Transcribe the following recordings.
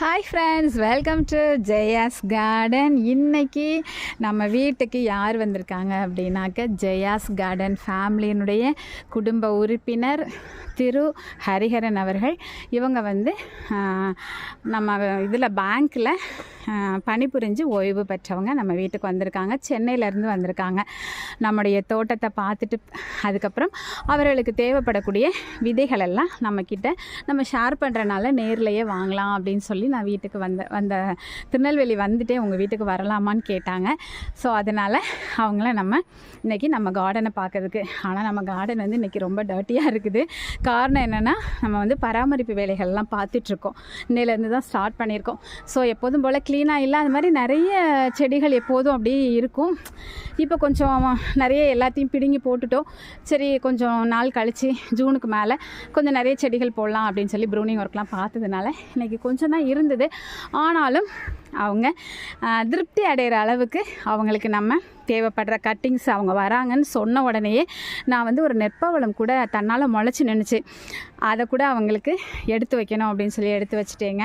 Hi friends welcome to Jaya's garden இன்னைக்கு நம்ம வீட்டுக்கு யார் வந்திருக்காங்க அப்படின்னாக்க ஜெயாஸ் கார்டன் ஃபேமிலியினுடைய குடும்ப உறுப்பினர் திரு ஹரிஹரன் அவர்கள். இவங்க வந்து நம்ம இதில் பேங்க்கில் பணிபுரிஞ்சு ஓய்வு பெற்றவங்க நம்ம வீட்டுக்கு வந்திருக்காங்க. சென்னையிலேருந்து வந்திருக்காங்க. நம்முடைய தோட்டத்தை பார்த்துட்டு அதுக்கப்புறம் அவர்களுக்கு தேவைப்படக்கூடிய விதைகளெல்லாம் நம்மக்கிட்ட நம்ம ஷேர் பண்ணுறனால நேர்லையே வாங்கலாம் அப்படின்னு சொல்லி நான் வீட்டுக்கு வந்த வந்த திருநெல்வேலி வந்துட்டே உங்கள் வீட்டுக்கு வரலாமான்னு கேட்டாங்க. ஸோ அதனால் அவங்கள நம்ம இன்றைக்கி நம்ம கார்டனை பார்க்கறதுக்கு ஆனால் நம்ம கார்டன் வந்து இன்றைக்கி ரொம்ப டர்ட்டியாக இருக்குது. காரணம் என்னென்னா நம்ம வந்து பராமரிப்பு வேலைகள்லாம் பார்த்துட்ருக்கோம் இன்னையிலேருந்து தான் ஸ்டார்ட் பண்ணியிருக்கோம். ஸோ எப்போதும் போல் க்ளீனாக இல்லை அது மாதிரி நிறைய செடிகள் எப்போதும் அப்படியே இருக்கும். இப்போ கொஞ்சம் நிறைய எல்லாத்தையும் பிடுங்கி போட்டுட்டோம். சரி கொஞ்சம் நாள் கழித்து ஜூனுக்கு மேலே கொஞ்சம் நிறைய செடிகள் போடலாம் அப்படின்னு சொல்லி ப்ரூனிங் ஒர்க்லாம் பார்த்ததுனால இன்றைக்கி கொஞ்சம் தான் இருந்தது. ஆனாலும் அவங்க திருப்தி அடைகிற அளவுக்கு அவங்களுக்கு நம்ம தேவைப்படுற கட்டிங்ஸ் அவங்க வராங்கன்னு சொன்ன உடனேயே நான் வந்து ஒரு நெற்பவளம் கூட தன்னால் முளைச்சி நின்றுச்சு அதை கூட அவங்களுக்கு எடுத்து வைக்கணும் அப்படின்னு சொல்லி எடுத்து வச்சுட்டேங்க.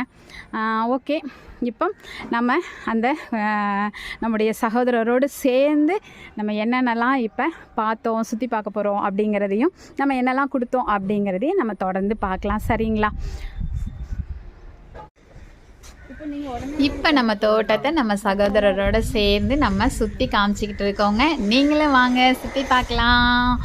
ஓகே. இப்போ நம்ம அந்த நம்முடைய சகோதரரோடு சேர்ந்து நம்ம என்னென்னலாம் இப்போ பார்த்தோம் சுற்றி பார்க்க போகிறோம் அப்படிங்கிறதையும் நம்ம என்னெல்லாம் கொடுத்தோம் அப்படிங்கிறதையும் நம்ம தொடர்ந்து பார்க்கலாம். சரிங்களா? இப்போ நம்ம தோட்டத்தை நம்ம சகோதரரோட சேர்ந்து நம்ம சுற்றி காமிச்சிக்கிட்டு இருக்கோங்க. நீங்களும் வாங்க சுற்றி பார்க்கலாம்.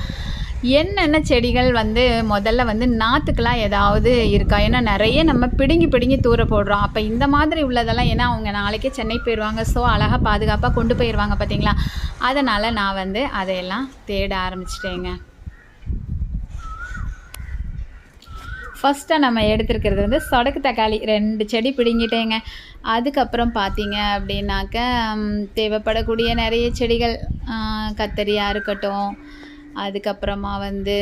என்னென்ன செடிகள் வந்து முதல்ல வந்து நாற்றுக்கெல்லாம் ஏதாவது இருக்கா? ஏன்னா நிறைய நம்ம பிடுங்கி பிடுங்கி தூர போடுறோம். அப்போ இந்த மாதிரி உள்ளதெல்லாம் ஏன்னா அவங்க நாளைக்கே சென்னை போயிடுவாங்க ஸோ அழகாக பாதுகாப்பாக கொண்டு போயிடுவாங்க பார்த்தீங்களா அதனால் நான் வந்து அதையெல்லாம் தேட ஆரம்பிச்சிட்டேங்க. ஃபஸ்ட்டாக நம்ம எடுத்துருக்கிறது வந்து சொடக்கு தக்காளி ரெண்டு செடி பிடுங்கிட்டேங்க. அதுக்கப்புறம் பார்த்தீங்க அப்படின்னாக்க தேவைப்படக்கூடிய நிறைய செடிகள் கத்தரியாக இருக்கட்டும். அதுக்கப்புறமா வந்து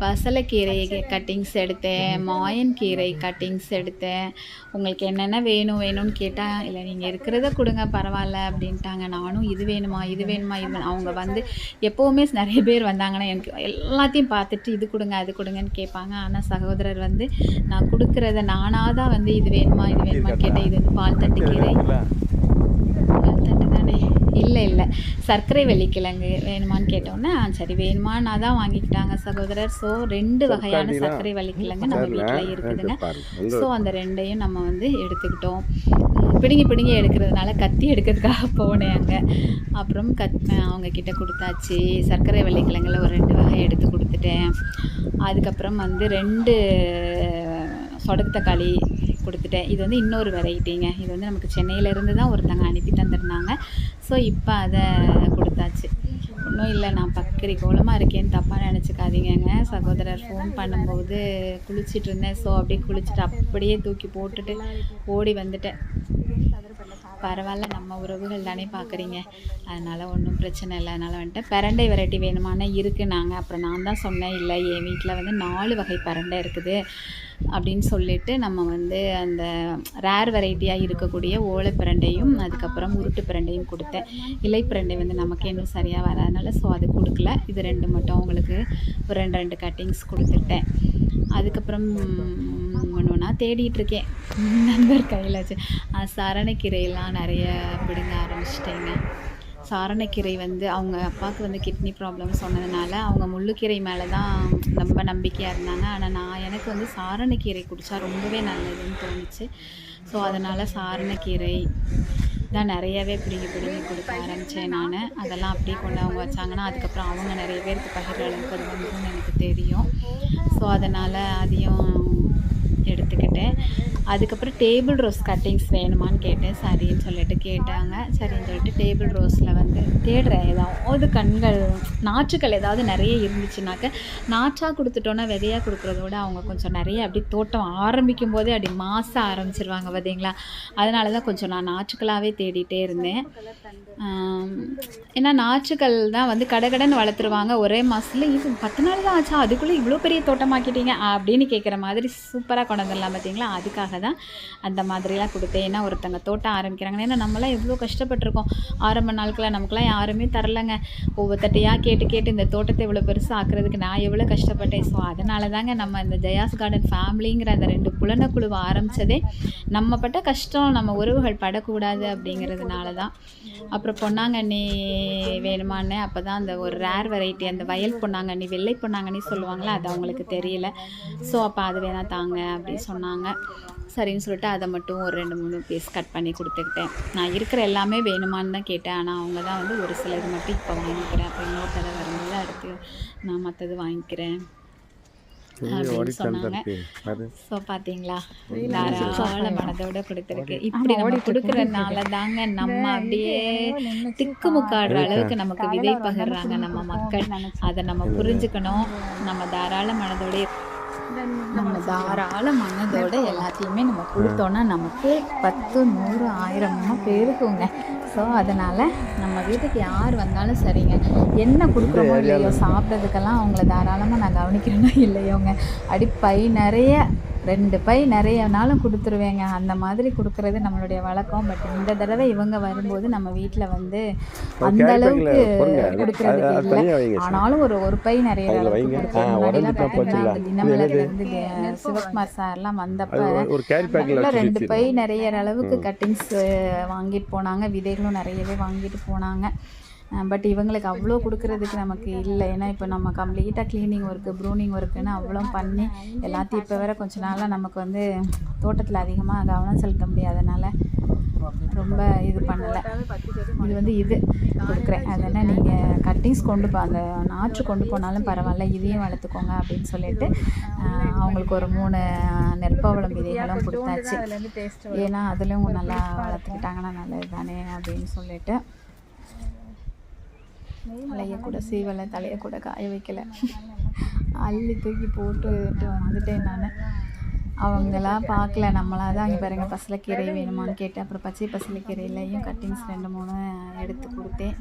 ம், பசலைக்கீரை கட்டிங்ஸ் எடுத்தேன் மாயன் கீரை கட்டிங்ஸ் எடுத்தேன். உங்களுக்கு என்னென்ன வேணும் வேணும்னு கேட்டால் இல்லை நீங்கள் இருக்கிறத கொடுங்க பரவாயில்ல அப்படின்ட்டாங்க. நானும் இது வேணுமா இது வேணுமா? வேணும். அவங்க வந்து எப்போவுமே நிறைய பேர் வந்தாங்கன்னா எனக்கு எல்லாத்தையும் பார்த்துட்டு இது கொடுங்க அது கொடுங்கன்னு கேட்பாங்க. ஆனால் சகோதரர் வந்து நான் கொடுக்குறத நானாக தான் வந்து இது வேணுமா இது வேணுமான்னு கேட்டேன். இது வந்து பால் தண்டு கீரை பால் தண்டு தானே இல்லை இல்லை. சர்க்கரை வெள்ளிக்கிழங்கு வேணுமான்னு கேட்டோன்னே "ஆ, சரி வேணுமான்னு தான் வாங்கிக்கிட்டாங்க சகோதரர். ஸோ ரெண்டு வகையான சர்க்கரை வெள்ளிக்கிழங்கு நம்ம வீட்டில் இருக்குதுங்க. ஸோ அந்த ரெண்டையும் நம்ம வந்து எடுத்துக்கிட்டோம். பிடுங்கி பிடுங்கி எடுக்கிறதுனால கத்தி எடுக்கிறதுக்காக போனேன் அங்கே அப்புறம் கத் அவங்க கிட்ட கொடுத்தாச்சு. சர்க்கரை வெள்ளிக்கிழங்குல ஒரு ரெண்டு வகை எடுத்து கொடுத்துட்டேன். அதுக்கப்புறம் வந்து ரெண்டு சொடக்கு தக்காளி கொடுத்துட்டேன். இது வந்து இன்னொரு வெரைட்டிங்க இது வந்து நமக்கு சென்னையிலேருந்து தான் ஒருத்தங்க அனுப்பி தந்துருந்தாங்க. ஸோ இப்போ அதை கொடுத்தாச்சு. ஒன்றும் இல்லை நான் பக்கரி கோலமாக இருக்கேன்னு தப்பாக நினச்சிக்காதீங்கங்க. சகோதரர் ஃபோன் பண்ணும்போது குளிச்சிட்டு இருந்தேன். ஸோ அப்படியே குளிச்சுட்டு அப்படியே தூக்கி போட்டுட்டு ஓடி வந்துட்டேன். பரவாயில்ல நம்ம உறவுகள் தானே பார்க்குறீங்க அதனால் ஒன்றும் பிரச்சனை இல்லை. அதனால் வந்துட்டு பரண்டை வெரைட்டி வேணுமானா இருக்குது நாங்கள் அப்புறம் நான் தான் சொன்னேன் இல்லை என் வீட்டில் வந்து நாலு வகை பரண்டை இருக்குது. அப்படின்னு சொல்லிட்டு நம்ம வந்து அந்த ரேர் வெரைட்டியாக இருக்கக்கூடிய ஓலை பிரண்டையும் அதுக்கப்புறம் உருட்டு பிரண்டையும் கொடுத்தேன். இலை பிரண்டை வந்து நமக்கு இன்னும் சரியாக வராதனால ஸோ அது கொடுக்கல. இது ரெண்டு மட்டும் அவங்களுக்கு ஒரு ரெண்டு ரெண்டு கட்டிங்ஸ் கொடுத்துட்டேன். அதுக்கப்புறம் ஒன்று ஒன்றா தேடிட்டு நண்பர் கையில் வச்சு. சரணக்கீரையெல்லாம் நிறைய பிடுங்க ஆரம்பிச்சிட்டேங்க. சாரணக்கீரை வந்து அவங்க அப்பாவுக்கு வந்து கிட்னி ப்ராப்ளம் சொன்னதுனால அவங்க முள்ளுக்கீரை மேலே தான் ரொம்ப நம்பிக்கையாக இருந்தாங்க. ஆனால் நான் எனக்கு வந்து சாரணக்கீரை குடித்தா ரொம்பவே நல்லதுன்னு தோணுச்சு. ஸோ அதனால் சாரணக்கீரை தான் நிறையவே பிடிங்கி பிடிங்கி கொடுக்க ஆரம்பித்தேன் நான். அதெல்லாம் அப்படியே கொண்டு அவங்க வச்சாங்கன்னா அதுக்கப்புறம் அவங்க நிறைய பேருக்கு பகிர்ற அளவுக்கு அது வந்துன்னு எனக்கு தெரியும். ஸோ அதனால் அதையும் எடுத்துக்கிட்டேன். அதுக்கப்புறம் டேபிள் ரோஸ் கட்டிங்ஸ் வேணுமான்னு கேட்டேன். சரின்னு சொல்லிட்டு கேட்டாங்க. சரின்னு சொல்லிட்டு டேபிள் ரோஸில் வந்து தேடுறேன். ஏதாவது கண்கள் நாற்றுக்கள் ஏதாவது நிறைய இருந்துச்சுனாக்க நாற்றாக கொடுத்துட்டோன்னா விதையாக கொடுக்குறத விட அவங்க கொஞ்சம் நிறைய அப்படி தோட்டம் ஆரம்பிக்கும் போதே அப்படி மாச ஆரம்பிச்சிருவாங்க பார்த்தீங்களா? அதனால தான் கொஞ்சம் நான் நாற்றுக்களாகவே தேடிட்டே இருந்தேன். ஏன்னா நாற்றுக்கள் தான் வந்து கடகடன்னு வளர்த்துருவாங்க. ஒரே மாதத்துல இது பத்து நாள் தான் ஆச்சா? அதுக்குள்ளே இவ்வளோ பெரிய தோட்டமாக்கிட்டீங்க? அப்படின்னு கேட்குற மாதிரி சூப்பராக கொண்டு வந்துடலாம் பார்த்தீங்களா? அதுக்காக தான் அந்த மாதிரிலாம் கொடுத்தேன். ஏன்னா ஒருத்தங்க தோட்டம் ஆரம்பிக்கிறாங்க ஏன்னா நம்மளாம் எவ்வளோ கஷ்டப்பட்டிருக்கோம். ஆரம்ப நாட்களில் நமக்குலாம் யாருமே தரலைங்க. ஒவ்வொருத்தட்டையாக கேட்டு கேட்டு இந்த தோட்டத்தை இவ்வளோ பெருசாக ஆக்குறதுக்கு நான் எவ்வளோ கஷ்டப்பட்டேன். ஸோ அதனால தாங்க நம்ம இந்த ஜெயாஸ் கார்டன் ஃபேமிலிங்கிற அந்த ரெண்டு புலனக்குழுவை ஆரம்பித்ததே நம்ம பட்ட கஷ்டம் நம்ம உறவுகள் படக்கூடாது அப்படிங்கிறதுனால தான் அப்புறம் பொன்னாங்கண்ணி வேணுமான்னு அப்போ தான் அந்த ஒரு ரேர் வெரைட்டி அந்த வயல் பொன்னாங்கண்ணி வெள்ளை பொன்னாங்கண்ணி சொல்லுவாங்களே அது அவங்களுக்கு தெரியல. ஸோ அப்போ அது வேணால் தாங்க அப்படின்னு சொன்னாங்க. சரின்னு சொல்லிட்டு அதை மட்டும் ஒரு ரெண்டு மூணு பீஸ் கட் பண்ணி கொடுத்துக்கிட்டேன். நான் இருக்கிற எல்லாமே வேணுமான்னு தான் கேட்டேன். ஆனால் அவங்க தான் வந்து ஒரு சிலது மட்டும் இப்போ வாங்கிக்கிறேன். அப்போ இன்னொரு தடவை வரும்போது அடுத்து நான் மற்றது வாங்கிக்கிறேன். ஸோ பார்த்தீங்களா தாராள மனதோட கொடுத்துருக்கு. இப்படி நம்ம கொடுக்கறதுனால தாங்க நம்ம அப்படியே திக்குமுக்காடுற அளவுக்கு நமக்கு விதை பகிர்றாங்க நம்ம மக்கள். அதை நம்ம புரிஞ்சுக்கணும். நம்ம தாராள மனதோட நம்ம தாராள மனதோட எல்லாத்தையுமே நம்ம கொடுத்தோன்னா நமக்கு பத்து நூறு ஆயிரமா பெருகுங்க ஸோ அதனால் நம்ம வீட்டுக்கு யார் வந்தாலும் சரிங்க. என்ன கொடுக்குறோமோ இல்லையோ சாப்பிட்றதுக்கெல்லாம் அவங்கள தாராளமாக நான் கவனிக்கிறேனோ இல்லையோங்க. அடி பை நிறைய ரெண்டு பை நிறையனாலும் கொடுத்துருவேங்க. அந்த மாதிரி கொடுக்கறது நம்மளுடைய வழக்கம். பட் இந்த தடவை இவங்க வரும்போது நம்ம வீட்டில் வந்து அந்த அளவுக்கு கொடுக்கறதுக்கு இல்லை. ஆனாலும் ஒரு ஒரு பை நிறைய சிவகுமார் சார்லாம் வந்தப்ப ரெண்டு பை நிறைய அளவுக்கு கட்டிங்ஸ் வாங்கிட்டு போனாங்க. விதைகளும் நிறையவே வாங்கிட்டு போனாங்க. பட் இவங்களுக்கு அவ்வளோ கொடுக்கறதுக்கு நமக்கு இல்லை. ஏன்னா இப்போ நம்ம கம்ப்ளீட்டாக க்ளீனிங் ஒர்க்கு ப்ரூனிங் ஒர்க்குன்னு அவ்வளோ பண்ணி எல்லாத்தையும் இப்போ வேற கொஞ்ச நாளாக நமக்கு வந்து தோட்டத்தில் அதிகமாக கவனம் செலுத்த முடியாதனால ரொம்ப இது பண்ணலை. இது வந்து இது கொடுக்குறேன். அதனால் நீங்கள் கட்டிங்ஸ் கொண்டு போ அந்த நாற்று கொண்டு போனாலும் பரவாயில்ல இதையும் வளர்த்துக்கோங்க அப்படின்னு சொல்லிட்டு அவங்களுக்கு ஒரு மூணு நெற்பவளம் விதைகளும் கொடுத்தாச்சு. ஏன்னா அதுலேயும் நல்லா வளர்த்துக்கிட்டாங்கன்னா நல்லது தானே அப்படின்னு சொல்லிட்டு தலையை கூட சீவலை தலையை கூட காய வைக்கலை. அள்ளி தூக்கி போட்டுட்டு வந்துட்டேன் நான். அவங்களா பார்க்கல. நம்மளா தான் அங்கே பாருங்க பசலைக்கீரை வேணுமான்னு கேட்டேன் அப்புறம் பச்சை பசலைக்கீரையிலையும் கட்டிங்ஸ் ரெண்டு மூணு எடுத்து கொடுத்தேன்.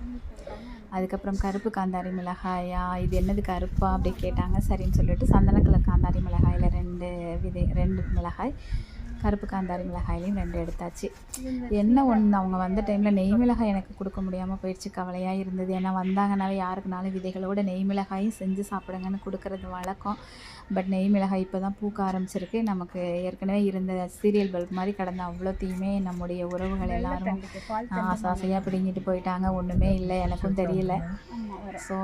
அதுக்கப்புறம் கருப்பு காந்தாரி மிளகாயா இது என்னது கருப்பா அப்படி கேட்டாங்க. சரின்னு சொல்லிட்டு சந்தன காந்தாரி மிளகாயில் ரெண்டு விதை ரெண்டு மிளகாய். கருப்பு காந்தாரி மிளகாயிலையும் ரெண்டு எடுத்தாச்சு. என்ன ஒன்று அவங்க வந்த டைமில் நெய் மிளகாய் எனக்கு கொடுக்க முடியாமல் போயிடுச்சு. கவலையாக இருந்தது. ஏன்னா வந்தாங்கனாலே யாருக்குனாலும் விதைகளோட நெய் மிளகாயும் செஞ்சு சாப்பிடுங்கன்னு கொடுக்கறது வழக்கம். பட் நெய் மிளகாய் இப்போ தான் பூக்க ஆரம்பிச்சிருக்கு. நமக்கு ஏற்கனவே இருந்த சீரியல் பல்ப் மாதிரி கடந்த அவ்வளோத்தையுமே நம்முடைய உறவுகள் எல்லாரும் ஆசை ஆசையாக பிடுங்கிட்டு போயிட்டாங்க. ஒன்றுமே இல்லை. எனக்கும் தெரியல. ஸோ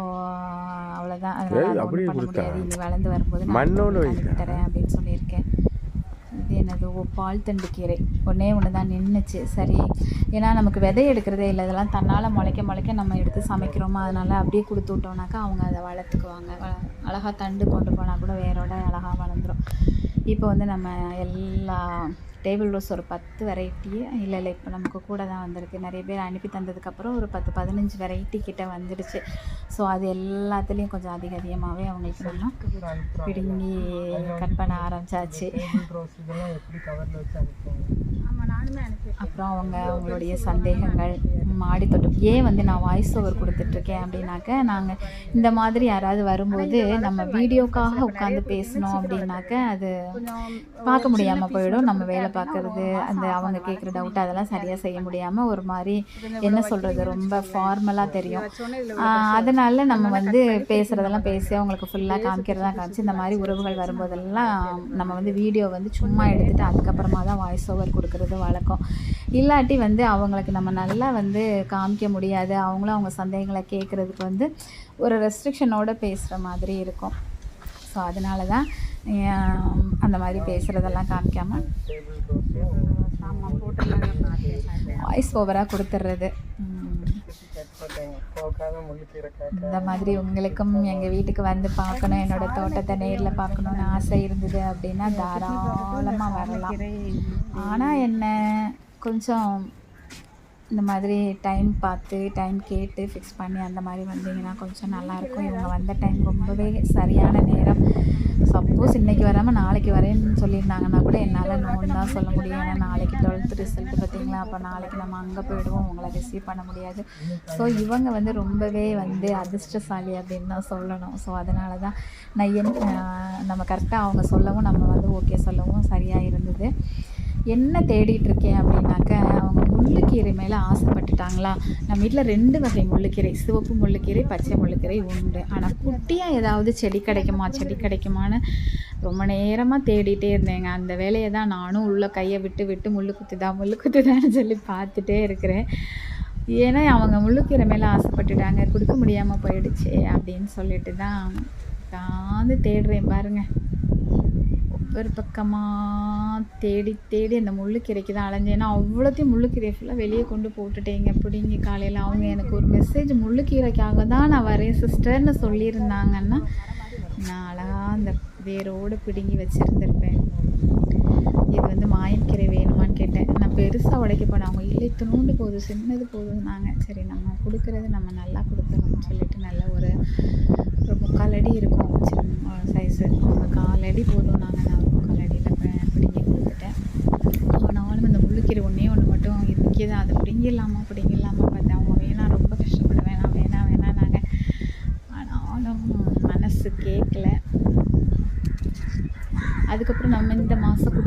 அவ்வளோதான் அதனால் அதை ஒன்றும் பண்ண முடியாது. இனி வளர்ந்து வரும்போது நான் தரேன் அப்படின்னு சொல்லியிருக்கேன். இது என்னது? ஓ பால் தண்டு கீரை. ஒன்றே ஒன்று தான் நின்றுச்சு சரி. ஏன்னா நமக்கு விதை எடுக்கிறதே இல்லை. இதெல்லாம் தன்னால் முளைக்க முளைக்க நம்ம எடுத்து சமைக்கிறோமா? அதனால் அப்படியே கொடுத்து விட்டோம்னாக்கா அவங்க அதை வளர்த்துக்குவாங்க. அழகாக அழகா தண்டு கொண்டு போனால் கூட வேரோட அழகாக வளர்ந்துடும் இப்போ வந்து நம்ம எல்லா டேபிள் ரோஸ் ஒரு பத்து வெரைட்டி இல்லை இல்லை இப்போ நமக்கு கூட தான் வந்திருக்கு. நிறைய பேர் அனுப்பி தந்ததுக்கப்புறம் ஒரு பத்து பதினஞ்சு வெரைட்டி கிட்ட வந்துடுச்சு. ஸோ அது எல்லாத்துலேயும் கொஞ்சம் அதிக அதிகமாகவே அவங்களுக்கு நம்ம பிடுங்கி கட் பண்ண ஆரம்பிச்சாச்சு. அப்புறம் அவங்க அவங்களுடைய சந்தேகங்கள் மாடி தோட்டம். ஏன் வந்து நான் வாய்ஸ் ஓவர் கொடுத்துட்ருக்கேன் அப்படின்னாக்க நாங்கள் இந்த மாதிரி யாராவது வரும்போது நம்ம வீடியோக்காக உட்காந்து பேசணும் அப்படின்னாக்க அது பார்க்க முடியாமல் போயிடும். நம்ம வேலை பார்க்குறது அந்த அவங்க கேட்குற டவுட் அதெல்லாம் சரியாக செய்ய முடியாமல் ஒரு மாதிரி என்ன சொல்கிறது ரொம்ப ஃபார்மலாக தெரியும். அதனால நம்ம வந்து பேசுகிறதெல்லாம் பேசி அவங்களுக்கு ஃபுல்லாக காமிக்கிறதெல்லாம் காமிச்சு இந்த மாதிரி உறவுகள் வரும்போதெல்லாம் நம்ம வந்து வீடியோ வந்து சும்மா எடுத்துட்டு அதுக்கப்புறமா தான் வாய்ஸ் ஓவர் கொடுக்கறது வழக்கம். இல்லாட்டி வந்து அவங்களுக்கு நம்ம நல்லா வந்து காமிக்க முடியாது. அவங்களும் அவங்க சந்தேகங்களை கேட்குறதுக்கு வந்து ஒரு ரெஸ்ட்ரிக்ஷனோட பேசுகிற மாதிரி இருக்கும். ஸோ அதனால தான் அந்த மாதிரி பேசுகிறதெல்லாம் காமிக்காம வாய்ஸ் ஓவராக கொடுத்துட்றது இந்த மாதிரி உங்களுக்கும் எங்கள் வீட்டுக்கு வந்து பார்க்கணும். என்னோட தோட்டத்தை நேரில் பார்க்கணுன்னு ஆசை இருந்தது அப்படின்னா தாராளமாக வரலாம். ஆனால் என்ன கொஞ்சம் இந்த மாதிரி டைம் பார்த்து டைம் கேட்டு ஃபிக்ஸ் பண்ணி அந்த மாதிரி வந்தீங்கன்னா கொஞ்சம் நல்லாயிருக்கும் இவங்க வந்த டைம் ரொம்பவே சரியான நேரம். சப்போஸ் இன்றைக்கி வராமல் நாளைக்கு வரேன்னு சொல்லியிருந்தாங்கன்னா கூட என்னால் நோன்னு தான் சொல்ல முடியும். ஏன்னா நாளைக்கு டுவெல்த் ரிசல்ட் பார்த்தீங்களா? அப்போ நாளைக்கு நம்ம அங்கே போயிடுவோம். உங்களை ரிசீவ் பண்ண முடியாது. ஸோ இவங்க வந்து ரொம்பவே வந்து அதிர்ஷ்டசாலி அப்படின்னு தான் சொல்லணும். ஸோ அதனால தான் நான் என் நம்ம கரெக்டாக அவங்க சொல்லவும் நம்ம வந்து ஓகே சொல்லவும் சரியாக இருந்தது. என்ன தேடிட்டு இருக்கேன் அப்படின்னாக்க அவங்க முள்ளுக்கீரை மேலே ஆசைப்பட்டுட்டாங்களா? நம்ம வீட்டில் ரெண்டு வகை முள்ளுக்கீரை சிவப்பு முள்ளுக்கீரை பச்சை முள்ளுக்கீரை உண்டு. ஆனால் குட்டியாக ஏதாவது செடி கிடைக்குமா செடி கிடைக்குமான்னு ரொம்ப நேரமாக தேடிட்டே இருந்தேங்க. அந்த வேலையை தான் நானும் உள்ள கையை விட்டு விட்டு முள்ளு குத்துதா முள்ளு குத்துதான்னு சொல்லி பார்த்துட்டே இருக்கிறேன். ஏன்னா அவங்க முள்ளுக்கீரை மேலே ஆசைப்பட்டுட்டாங்க கொடுக்க முடியாமல் போயிடுச்சு அப்படின்னு சொல்லிட்டு தான் காந்து தேடுறேன் பாருங்கள் ஒவ்வொரு பக்கமாக தேடி தேடி அந்த முள்ளுக்கீரைக்கு தான் அலைஞ்சேன்னா அவ்வளோத்தையும் முள்ளுக்கீரை ஃபுல்லாக வெளியே கொண்டு போட்டுட்டேங்க. பிடிங்கி காலையில் அவங்க எனக்கு ஒரு மெசேஜ் முள்ளுக்கீரைக்காக தான் நான் வரேன் சிஸ்டர்னு சொல்லியிருந்தாங்கன்னா நான் அழகாக அந்த வேரோடு பிடுங்கி வச்சுருந்துருப்பேன். இது வந்து மாயக்கீரை வேணுமான்னு கேட்டேன். நான் பெருசாக உடைக்க போனேன். அவங்க இல்லை துணுண்டு போதும் சின்னது போதும்னாங்க சரி நம்ம கொடுக்குறது நம்ம நல்லா கொடுத்துருவோம்னு சொல்லிட்டு நல்ல ஒரு ஒரு முக்கால் அடி இருக்கும் சின்ன சைஸு அவங்க கால் அடி போதும் நாங்கள் நான் ஒரு முக்கால் அடியில் பிடுங்கி கொடுத்துட்டேன் ஆனாலும் அந்த முள்ளுக்கீரை ஒன்றே ஒன்று மட்டும் இங்கே தான் அதை பிடிங்கிடலாமா பிடிங்கிடலாமா பார்த்தேன் அவங்க வேணாம் ரொம்ப கஷ்டப்பட வேணாம் வேணாம் வேணாம் நாங்கள் ஆனாலும் மனசு கேட்கல அதுக்கப்புறம் நம்ம இந்த மாதம்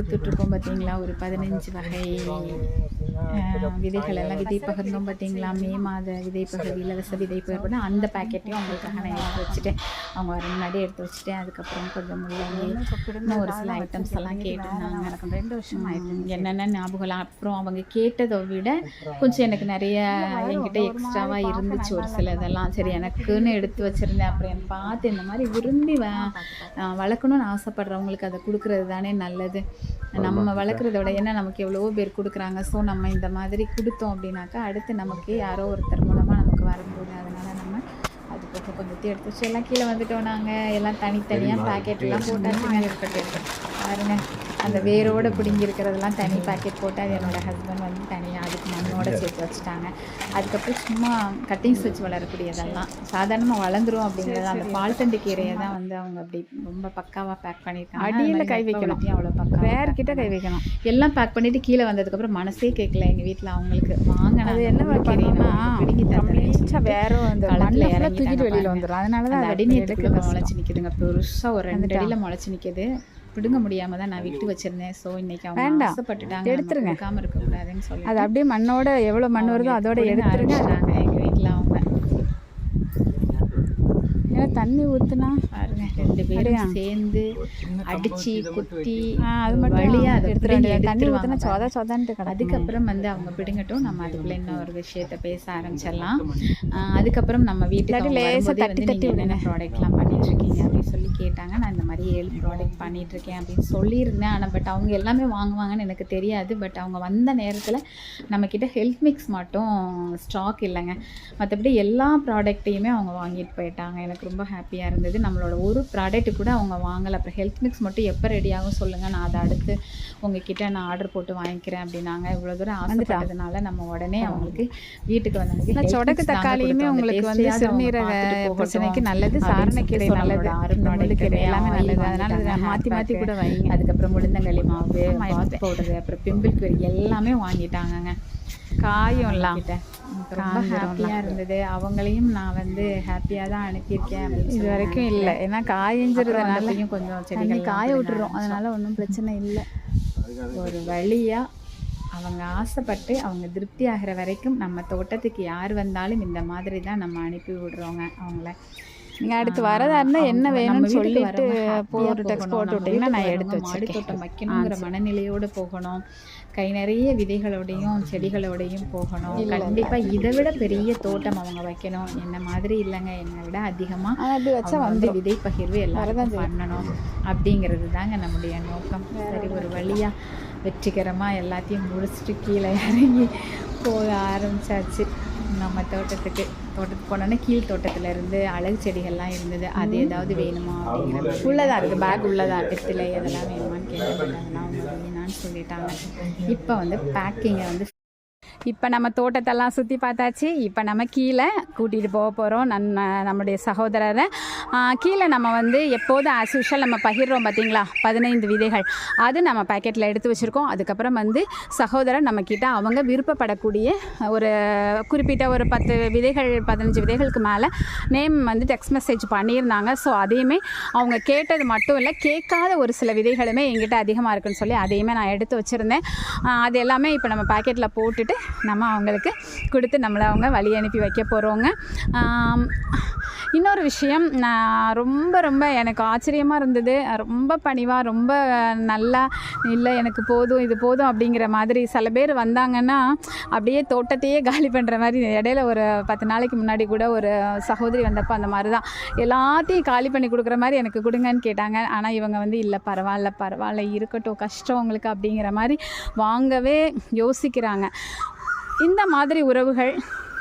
கொடுத்துட்ருக்கோம் பார்த்தீங்களா ஒரு பதினஞ்சு வகை அஹ், விதைகள் எல்லாம் விதை பகிர்ந்தோம் பார்த்தீங்களா? மே மாத விதை பகிர்வு இலவச விதை பகிர்வுனா அந்த பேக்கெட்டையும் அவங்களுக்காக நான் எடுத்து வச்சுட்டேன். அவங்க வர முன்னாடி எடுத்து வச்சுட்டேன். அதுக்கப்புறம் கொஞ்சம் முள்ளங்கி ஒரு சில ஐட்டம்ஸ் எல்லாம் கேட்டிருந்தாங்க. எனக்கு ரெண்டு வருஷம் ஆயிடுச்சு என்னென்ன ஞாபகம் அப்புறம் அவங்க கேட்டதை விட கொஞ்சம் எனக்கு நிறைய என்கிட்ட எக்ஸ்ட்ராவாக இருந்துச்சு ஒரு சில இதெல்லாம். சரி எனக்குன்னு எடுத்து வச்சுருந்தேன். அப்புறம் என்னை பார்த்து இந்த மாதிரி விரும்பி வளர்க்கணும்னு ஆசைப்படுறவங்களுக்கு அதை கொடுக்குறது தானே நல்லது. நம்ம வளர்க்குறத விட ஏன்னா நமக்கு எவ்வளவோ பேர் கொடுக்குறாங்க. ஸோ நம்ம இந்த மாதிரி கொடுத்தோம் அப்படின்னாக்கா அடுத்து நமக்கு யாரோ ஒருத்தர் மூலமாக நமக்கு வரும்போது அதனால் நம்ம அது போக கொஞ்சத்தை எடுத்து வச்சு எல்லாம் கீழே வந்துட்டோம் நாங்கள் எல்லாம் தனித்தனியாக பேக்கெட்லாம் போட்டாச்சுங்க. இருக்கட்டும் பாருங்க. அந்த வேரோட பிடுங்கி இருக்கிறதெல்லாம் தனி பேக்கெட் போட்டு அது என்னோட ஹஸ்பண்ட் வந்து தனியாக அதுக்கு மண்ணோட சேர்த்து வச்சுட்டாங்க. அதுக்கப்புறம் சும்மா கட்டிங்ஸ் வச்சு வளரக்கூடியதெல்லாம். சாதாரணமாக வளர்ந்துரும் அப்படிங்கிறது அந்த பால்தண்டு கீரையை தான் வந்து அவங்க அப்படி ரொம்ப பக்காவாக பேக் பண்ணியிருக்காங்க. அடியில கை வைக்கணும். அவ்வளோ பக்கா வேர் கிட்ட கை வைக்கணும். எல்லாம் பேக் பண்ணிட்டு கீழே வந்ததுக்கப்புறம் மனசே கேட்கல எங்கள் வீட்டில் அவங்களுக்கு. வாங்க அது என்ன பண்ணணும்னா பிடிங்கி கம்ப்ளீட்டாக வேற அந்த களத்துல மண்ணில் இறங்கிட்டாங்க தூக்கிட்டு வெளியில். வந்துடும் அதனால தான் எடுக்க முளைச்சி நிக்குதுங்க. பெருசா ஒரு ரெண்டு? அடியில முளைச்சி நிக்குது. பிடுங்க முடியாம தான் நான் விட்டு வச்சிருந்தேன். சோ இன்னைக்கு அவங்க. ஆசைப்பட்டுட்டாங்க. எடுத்துருங்க. எடுத்துருங்க. இருக்க கூடாதுன்னு சொல்லி அது அப்படியே மண்ணோட எவ்வளோ மண் வருதோ அதோட எடுத்துருங்க. எங்க வீட்டுல அவங்க ஏன்னா தண்ணி ஊற்றுனா பாருங்க ரெண்டு பேரும் சேர்ந்து அடிச்சு குத்தி அது மட்டும் வழியா அதை எடுத்துட பிடுங்கி வேண்டியது. தண்ணி எடுத்துருவாங்க ஊற்றினா சொத சொதன்ட்டு கிடக்கும். அதுக்கப்புறம் வந்து அவங்க பிடுங்கட்டும். நம்ம அதுக்குள்ள இன்னொரு விஷயத்த பேச ஆரம்பிச்சிடலாம். அதுக்கப்புறம் நம்ம வீட்டுக்கு இல்லாட்டி அவங்க லேசா வரும்போதே தட்டி தட்டி என்னென்ன ப்ராடக்ட்லாம் பண்ணிட்டு இருக்கீங்க அப்படின்னு சொல்லி கேட்டாங்க. நான் இந்த மாதிரி ஏழு ப்ராடக்ட் பண்ணிட்டு இருக்கேன் அப்படின்னு சொல்லியிருந்தேன். ஆனால் பட் அவங்க எல்லாமே வாங்குவாங்கன்னு எனக்கு தெரியாது. பட் அவங்க வந்த நேரத்தில் நம்மக்கிட்ட ஹெல்த் மிக்ஸ் மட்டும் ஸ்டாக் இல்லைங்க. மற்றபடி எல்லா ப்ராடக்ட்டையுமே அவங்க வாங்கிட்டு போயிட்டாங்க. எனக்கு ரொம்ப ஹாப்பியாக இருந்தது. நம்மளோட ஒரு ப்ராடக்ட் கூட அவங்க வாங்கலை. அப்புறம் ஹெல்த் மிக்ஸ் மட்டும் எப்போ ரெடி ஆகும் சொல்லுங்கள் நான் அதை அடுத்து உங்ககிட்ட நான் ஆர்டர் போட்டு வாங்கிக்கிறேன் அப்படின்னாங்க. இவ்வளோ தூரம் ஆசைப்பட்டதுனால நம்ம உடனே அவங்களுக்கு வீட்டுக்கு health சொடக்கு தக்காளியுமே உங்களுக்கு வந்து சிறுநீரக பிரச்சனைக்கு நல்லது. சாரணக்கீரை நல்லது. முள்ளுக்கீரை எல்லாமே நல்லது. அதனால இதை மாற்றி மாற்றி. கூட வைங்க அதுக்கப்புறம் முழுந்தங்களி மாவு பவுடர் அப்புறம் பிம்பிள் எல்லாமே வாங்கிட்டாங்க காயம்லாம் கிட்ட எனக்கு ரொம்ப. ஹாப்பியாக இருந்தது. அவங்களையும் நான் வந்து ஹாப்பியாக தான் அனுப்பியிருக்கேன் இது வரைக்கும். இல்லை. ஏன்னா அப்புறம் காயஞ்சிருந்தனால அந்தப்பையும் கொஞ்சம் செடிகள் காய விட்டுறோம். அதனால ஒன்றும் பிரச்சனை இல்லை. ஒரு வழியா அவங்க ஆசைப்பட்டு அவங்க திருப்தி ஆகிற வரைக்கும் நம்ம தோட்டத்துக்கு யார் வந்தாலும் இந்த மாதிரி தான் நம்ம அனுப்பி விடுறோங்க அவங்கள. நீங்கள் அடுத்து வரதா இருந்தால் அவங்க என்ன வேணும்னு சொல்லிட்டு ஒரு டெக்ஸ்ட். போட்டு விட்டீங்கன்னா நான் எடுத்து வச்சிருக்கேன் தோட்டம் வைக்கணுங்கிற மனநிலையோடு போகணும். கை நிறைய விதைகளோடையும் செடிகளோடையும் போகணும். கண்டிப்பா இதை விட பெரிய தோட்டம் அவங்க வைக்கணும். என்ன மாதிரி இல்லைங்க என்னை விட அதிகமா அப்படி வச்சா வந்து விதை பகிர்வு எல்லாரும் பண்ணணும். அப்படிங்கிறது தாங்க நம்முடைய நோக்கம். சரி ஒரு வழியா வெற்றிகரமா எல்லாத்தையும் முடிச்சுட்டு கீழே இறங்கி போக ஆரம்பிச்சாச்சு. நம்ம தோட்டத்துக்கு தோட்டத்துக்கு போனோன்னே கீழ் தோட்டத்துல இருந்து அழகு செடிகள்லாம் இருந்தது. அது ஏதாவது வேணுமா அப்படிங்கிற உள்ளதாக இருக்குது பேக் உள்ளதாக வெத்திலை இதெல்லாம் வேணுமான்னு அதெல்லாம் அவங்க வேணான்னு சொல்லிட்டாங்க. இப்போ வந்து பேக்கிங்கை வந்து இப்போ நம்ம தோட்டத்தெல்லாம் சுற்றி பார்த்தாச்சு. இப்போ நம்ம கீழே கூட்டிகிட்டு போக போகிறோம் நம்ம நம்முடைய சகோதரரை. கீழே நம்ம வந்து எப்போதும் ஆஸ் யூஷுவல் நம்ம பகிர்றோம் பார்த்தீங்களா பதினைந்து விதைகள். அது நம்ம பேக்கெட்டில் எடுத்து வச்சுருக்கோம். அதுக்கப்புறம் வந்து சகோதரர் நம்மக்கிட்ட அவங்க விருப்பப்படக்கூடிய ஒரு குறிப்பிட்ட ஒரு பத்து விதைகள் பதினஞ்சு விதைகளுக்கு மேலே நேம் வந்து டெக்ஸ்ட் மெசேஜ் பண்ணியிருந்தாங்க. ஸோ அதையுமே அவங்க கேட்டது மட்டும் இல்லை கேட்காத ஒரு சில விதைகளுமே எங்கிட்ட அதிகமாக இருக்குன்னு சொல்லி அதையுமே நான் எடுத்து வச்சுருந்தேன். அது எல்லாமே இப்போ நம்ம பாக்கெட்டில் போட்டுட்டு நம்ம அவங்களுக்கு கொடுத்து நம்மளை அவங்க வழி அனுப்பி வைக்க போகிறோங்க இன்னொரு விஷயம் நான் ரொம்ப ரொம்ப எனக்கு ஆச்சரியமாக இருந்தது. ரொம்ப பணிவாக ரொம்ப நல்லா இல்லை எனக்கு போதும் இது போதும் அப்படிங்கிற மாதிரி சில பேர் வந்தாங்கன்னா அப்படியே தோட்டத்தையே காலி பண்ணுற மாதிரி இடையில ஒரு பத்து நாளைக்கு முன்னாடி கூட ஒரு சகோதரி வந்தப்போ அந்த மாதிரி தான் எல்லாத்தையும் காலி பண்ணி கொடுக்குற மாதிரி எனக்கு கொடுங்கன்னு கேட்டாங்க. ஆனால் இவங்க வந்து இல்லை பரவாயில்ல பரவாயில்ல இருக்கட்டும் கஷ்டம் உங்களுக்கு அப்படிங்கிற மாதிரி வாங்கவே யோசிக்கிறாங்க. இந்த மாதிரி உறவுகள்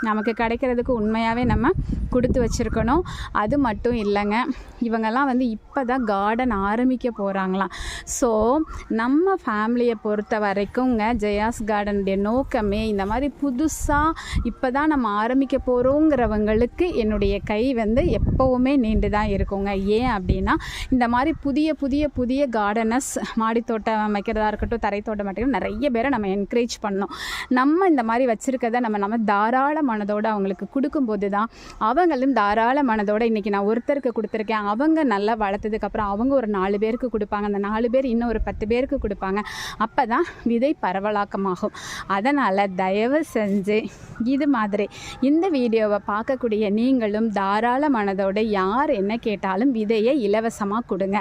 நமக்கு கிடைக்கிறதுக்கு உண்மையாகவே நம்ம கொடுத்து வச்சுருக்கணும். அது மட்டும் இல்லைங்க. இவங்கெல்லாம் வந்து இப்போ தான் கார்டன் ஆரம்பிக்க போகிறாங்களாம் ஸோ நம்ம ஃபேமிலியை பொறுத்த வரைக்குங்க ஜெயாஸ் கார்டனுடைய நோக்கமே இந்த மாதிரி புதுசாக இப்போ தான் நம்ம ஆரம்பிக்க போகிறோங்கிறவங்களுக்கு என்னுடைய கை வந்து எப்போவுமே நீண்டு தான் இருக்குங்க. ஏன் அப்படின்னா இந்த மாதிரி புதிய புதிய புதிய கார்டனர்ஸ் மாடித்தோட்டம் அமைக்கிறதா இருக்கட்டும் தரைத்தோட்டம் அமைக்கிறது நிறைய பேரை நம்ம என்கரேஜ் பண்ணோம் நம்ம இந்த மாதிரி வச்சுருக்கத நம்ம நம்ம தாராள மனதோடு அவங்களுக்கு கொடுக்கும்போது தான் அவங்களும் தாராள மனதோட இன்றைக்கி நான் ஒருத்தருக்கு கொடுத்துருக்கேன். அவங்க நல்லா வளர்த்ததுக்கப்புறம் அவங்க ஒரு நாலு பேருக்கு கொடுப்பாங்க. அந்த நாலு பேர் இன்னும் ஒரு பத்து பேருக்கு கொடுப்பாங்க. அப்போ தான் விதை பரவலாக்கமாகும். அதனால் தயவு செஞ்சு இது மாதிரி இந்த வீடியோவை பார்க்கக்கூடிய நீங்களும் தாராள மனதோட யார் என்ன கேட்டாலும் விதையை இலவசமாக கொடுங்க.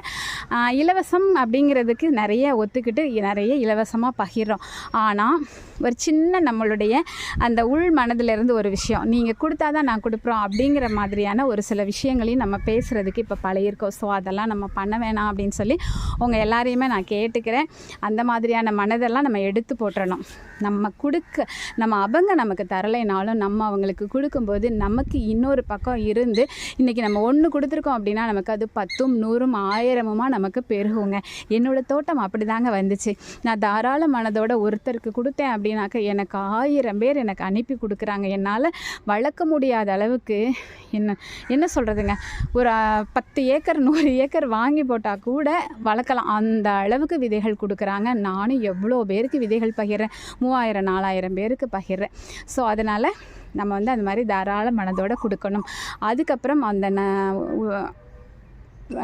இலவசம் அப்படிங்கிறதுக்கு நிறைய ஒத்துக்கிட்டு நிறைய இலவசமாக பகிர்றோம். ஆனால் ஒரு சின்ன நம்மளுடைய அந்த உள் மனதிலிருந்து ஒரு விஷயம். நீங்கள் கொடுத்தா தான் நான் கொடுக்குறோம் அப்படிங்கிற மாதிரியான ஒரு சில விஷயங்களையும் நம்ம பேசுகிறதுக்கு இப்போ பழையிருக்கோம் ஸோ அதெல்லாம் நம்ம பண்ண வேணாம் அப்படின்னு சொல்லி உங்கள் எல்லாரையுமே நான் கேட்டுக்கிறேன். அந்த மாதிரியான மனதெல்லாம் நம்ம எடுத்து போட்டுறணும். நம்ம கொடுக்க நம்ம அவங்க நமக்கு தரலைனாலும் நம்ம அவங்களுக்கு கொடுக்கும்போது நமக்கு இன்னொரு பக்கம் இருந்து இன்றைக்கி நம்ம ஒன்று கொடுத்துருக்கோம் அப்படின்னா நமக்கு அது பத்தும் நூறும் ஆயிரமுமா நமக்கு பெருகுங்க. என்னோடய தோட்டம் அப்படி தாங்க வந்துச்சு. நான் தாராள மனதோட ஒருத்தருக்கு கொடுத்தேன் அப்படின்னாக்க எனக்கு ஆயிரம் பேர் எனக்கு அனுப்பி கொடுக்குறாங்க. என்னால் வளர்க்க முடியாத அளவுக்கு என்ன என்ன சொல்கிறதுங்க ஒரு பத்து ஏக்கர் நூறு ஏக்கர் வாங்கி போட்டால் கூட வளர்க்கலாம். அந்த அளவுக்கு விதைகள் கொடுக்குறாங்க. நானும் எவ்வளோ பேருக்கு விதைகள் பகிர்றேன். மூவாயிரம் நாலாயிரம் பேருக்கு பகிர்றேன். ஸோ அதனால் நம்ம வந்து அந்த மாதிரி தாராள மனதோடு கொடுக்கணும். அதுக்கப்புறம் அந்த ந-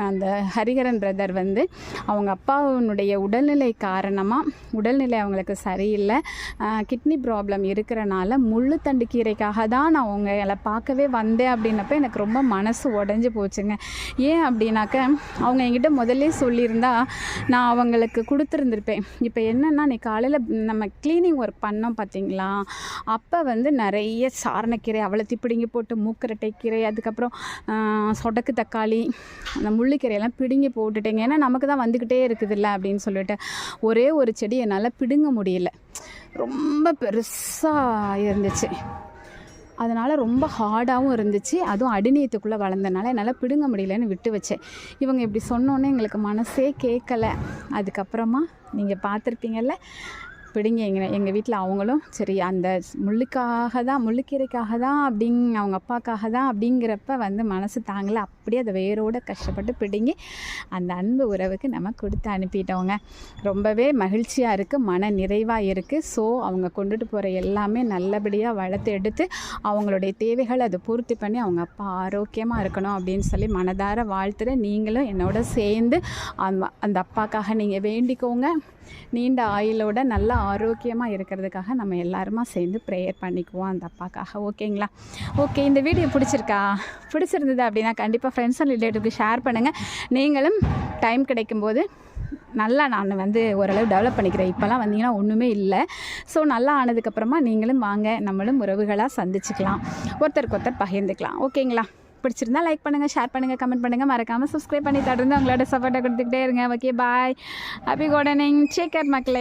அந்த ஹரிஹரன் பிரதர் வந்து அவங்க அப்பாவுடைய உடல்நிலை காரணமாக உடல்நிலை அவங்களுக்கு சரியில்லை. கிட்னி ப்ராப்ளம் இருக்கிறனால முள்ளுத்தண்டு கீரைக்காக தான் நான் உங்களை பார்க்கவே வந்தேன் அப்படின்னப்ப எனக்கு ரொம்ப மனசு உடஞ்சி போச்சுங்க. ஏன் அப்படின்னாக்க அவங்க என்கிட்ட முதல்ல சொல்லியிருந்தா நான் அவங்களுக்கு கொடுத்துருந்துருப்பேன். இப்போ என்னென்னா நீ காலையில் நம்ம க்ளீனிங் ஒர்க் பண்ணோம் பார்த்தீங்களா அப்போ வந்து நிறைய சாரணக்கீரை அவளத்தி பிடுங்கி போட்டு மூக்கரட்டை கீரை அதுக்கப்புறம் சொடக்கு தக்காளி அந்த முள்ளுக்கீரையெல்லாம் பிடுங்கி போட்டுட்டேங்க. ஏன்னா நமக்கு தான் வந்துக்கிட்டே இருக்குதுல்ல அப்படின்னு சொல்லிட்டு ஒரே ஒரு செடி என்னால் பிடுங்க முடியல. ரொம்ப பெருசாக இருந்துச்சு. அதனால் ரொம்ப ஹார்டாகவும் இருந்துச்சு. அதுவும் அடிநீத்துக்குள்ளே வளர்ந்தனால என்னால் பிடுங்க முடியலன்னு விட்டு வச்சேன். இவங்க இப்படி சொன்னோன்னே எங்களுக்கு மனசே கேட்கல அதுக்கப்புறமா நீங்கள் பார்த்துருப்பீங்கல்ல பிடுங்கி எங்கள் எங்கள் வீட்டில் அவங்களும் சரி அந்த முள்ளுக்காக தான் முள்ளுக்கீரைக்காக தான் அப்படிங் அவங்க அப்பாக்காக தான் அப்படிங்கிறப்ப வந்து மனசு தாங்கலை. அப்படியே அதை வேரோடு கஷ்டப்பட்டு பிடுங்கி அந்த அன்பு உறவுக்கு நம்ம கொடுத்து அனுப்பிட்டோங்க. ரொம்பவே மகிழ்ச்சியாக இருக்குது மன நிறைவாக இருக்குது ஸோ அவங்க கொண்டுட்டு போகிற எல்லாமே நல்லபடியாக வளர்த்து எடுத்து அவங்களுடைய தேவைகளை அதை பூர்த்தி பண்ணி அவங்க அப்பா ஆரோக்கியமாக இருக்கணும் அப்படின்னு சொல்லி மனதார வாழ்த்துற நீங்களும் என்னோட சேர்ந்து அந்த அந்த அப்பாக்காக நீங்கள் வேண்டிக்கோங்க. நீண்ட ஆயுளோட நல்லா ஆரோக்கியமாக இருக்கிறதுக்காக நம்ம எல்லாருமா சேர்ந்து ப்ரேயர் பண்ணிக்குவோம் அந்த அப்பாக்காக. ஓகேங்களா ஓகே இந்த வீடியோ பிடிச்சிருக்கா? பிடிச்சிருந்தது அப்படின்னா கண்டிப்பாக ஃப்ரெண்ட்ஸ் அண்ட் ரிலேட்டிவ்க்கு ஷேர் பண்ணுங்கள் நீங்களும் டைம் கிடைக்கும்போது நல்லா நான் வந்து ஓரளவு டெவலப் பண்ணிக்கிறேன். இப்போல்லாம் வந்தீங்கன்னா ஒன்றுமே இல்லை. ஸோ நல்லா ஆனதுக்கப்புறமா நீங்களும் வாங்க நம்மளும் உறவுகளாக சந்திச்சுக்கலாம். ஒருத்தருக்கு ஒருத்தர் பகிர்ந்துக்கலாம் ஓகேங்களா பிடிச்சிருந்தா லைக் பண்ணுங்கள் ஷேர் பண்ணுங்கள் கமெண்ட் பண்ணுங்கள் மறக்காமல் சப்ஸ்கிரைப் பண்ணி தொடர்ந்து உங்களோட சப்போர்ட்டை கொடுத்துக்கிட்டே இருங்க. Okay bye happy gardening Sekar மக்களே.